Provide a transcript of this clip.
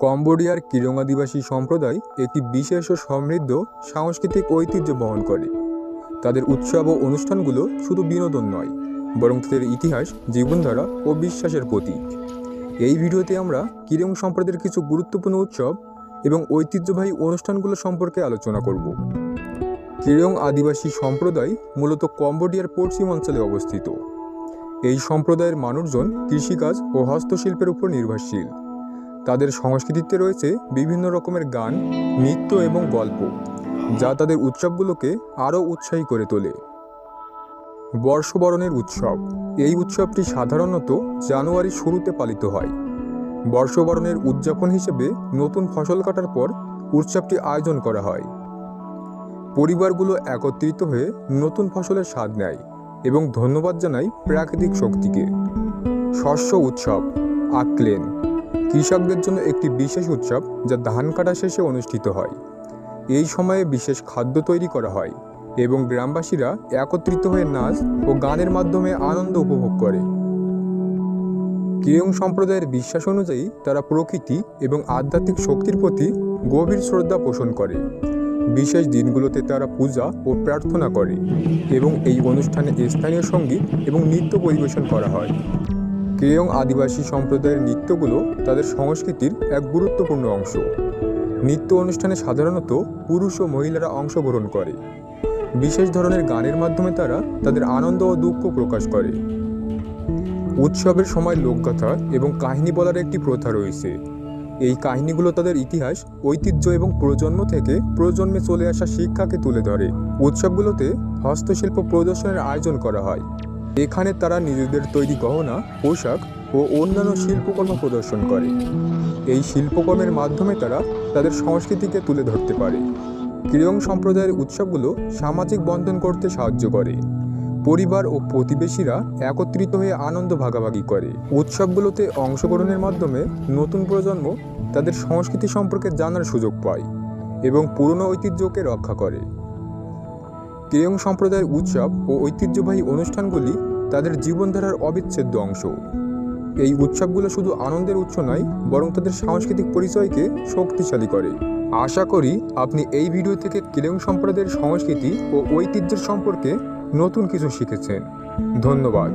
কম্বোডিয়ার কিরং আদিবাসী সম্প্রদায় একটি বিশেষ ও সমৃদ্ধ সাংস্কৃতিক ঐতিহ্য বহন করে। তাদের উৎসব ও অনুষ্ঠানগুলো শুধু বিনোদন নয়, বরং তাদের ইতিহাস, জীবনধারা ও বিশ্বাসের প্রতীক। এই ভিডিওতে আমরা কিরং সম্প্রদায়ের কিছু গুরুত্বপূর্ণ উৎসব এবং ঐতিহ্যবাহী অনুষ্ঠানগুলো সম্পর্কে আলোচনা করব। কিরং আদিবাসী সম্প্রদায় মূলত কম্বোডিয়ার পশ্চিম অঞ্চলে অবস্থিত। এই সম্প্রদায়ের মানুষজন কৃষিকাজ ও হস্তশিল্পের উপর নির্ভরশীল। তাদের সংস্কৃতিতে রয়েছে বিভিন্ন রকমের গান, নৃত্য এবং গল্প, যা তাদের উৎসবগুলোকে আরও উৎসাহী করে তোলে। বর্ষবরণের উৎসব, এই উৎসবটি সাধারণত জানুয়ারির শুরুতে পালিত হয়। বর্ষবরণের উদযাপন হিসেবে নতুন ফসল কাটার পর উৎসবটি আয়োজন করা হয়। পরিবারগুলো একত্রিত হয়ে নতুন ফসলের স্বাদ নেয় এবং ধন্যবাদ জানায় প্রাকৃতিক শক্তিকে। শস্য উৎসব আকলেন কৃষকদের জন্য একটি বিশেষ উৎসব যা ধান কাটা শেষে অনুষ্ঠিত হয়। এই সময়ে বিশেষ খাদ্য তৈরি করা হয় এবং গ্রামবাসীরা একত্রিত হয়ে নাচ ও গানের মাধ্যমে আনন্দ উপভোগ করে। কিয়ং সম্প্রদায়ের বিশ্বাস অনুযায়ী তারা প্রকৃতি এবং আধ্যাত্মিক শক্তির প্রতি গভীর শ্রদ্ধা পোষণ করে। বিশেষ দিনগুলোতে তারা পূজা ও প্রার্থনা করে এবং এই অনুষ্ঠানে স্থানীয় সংগীত এবং নৃত্য পরিবেশন করা হয়। কেয়ং আদিবাসী সম্প্রদায়ের নৃত্যগুলো তাদের সংস্কৃতির এক গুরুত্বপূর্ণ অংশ। নৃত্য অনুষ্ঠানে সাধারণত পুরুষ ও মহিলারা অংশগ্রহণ করে। বিশেষ ধরনের গানের মাধ্যমে তারা তাদের আনন্দ ও দুঃখ প্রকাশ করে। উৎসবের সময় লোকগাথা এবং কাহিনী বলার একটি প্রথা রয়েছে। এই কাহিনীগুলো তাদের ইতিহাস, ঐতিহ্য এবং প্রজন্ম থেকে প্রজন্মে চলে আসা শিক্ষাকে তুলে ধরে। উৎসবগুলোতে হস্তশিল্প প্রদর্শনের আয়োজন করা হয়। এখানে তারা নিজেদের তৈরি গহনা, পোশাক ও অন্যান্য শিল্পকর্ম প্রদর্শন করে। এই শিল্পকর্মের মাধ্যমে তারা তাদের সংস্কৃতিকে তুলে ধরতে পারে। ক্রিয়ং সম্প্রদায়ের উৎসবগুলো সামাজিক বন্ধন করতে সাহায্য করে। পরিবার ও প্রতিবেশীরা একত্রিত হয়ে আনন্দ ভাগাভাগি করে। উৎসবগুলোতে অংশগ্রহণের মাধ্যমে নতুন প্রজন্ম তাদের সংস্কৃতি সম্পর্কে জানার সুযোগ পায় এবং পুরনো ঐতিহ্যকে রক্ষা করে। কেয়ং সম্প্রদায়ের উৎসব ও ঐতিহ্যবাহী অনুষ্ঠানগুলি তাদের জীবনধারার অবিচ্ছেদ্য অংশ। এই উৎসবগুলো শুধু আনন্দের উৎস নয়, বরং তাদের সাংস্কৃতিক পরিচয়কে শক্তিশালী করে। আশা করি আপনি এই ভিডিও থেকে কেলেং সম্প্রদায়ের সংস্কৃতি ও ঐতিহ্যের সম্পর্কে নতুন কিছু শিখেছেন। ধন্যবাদ।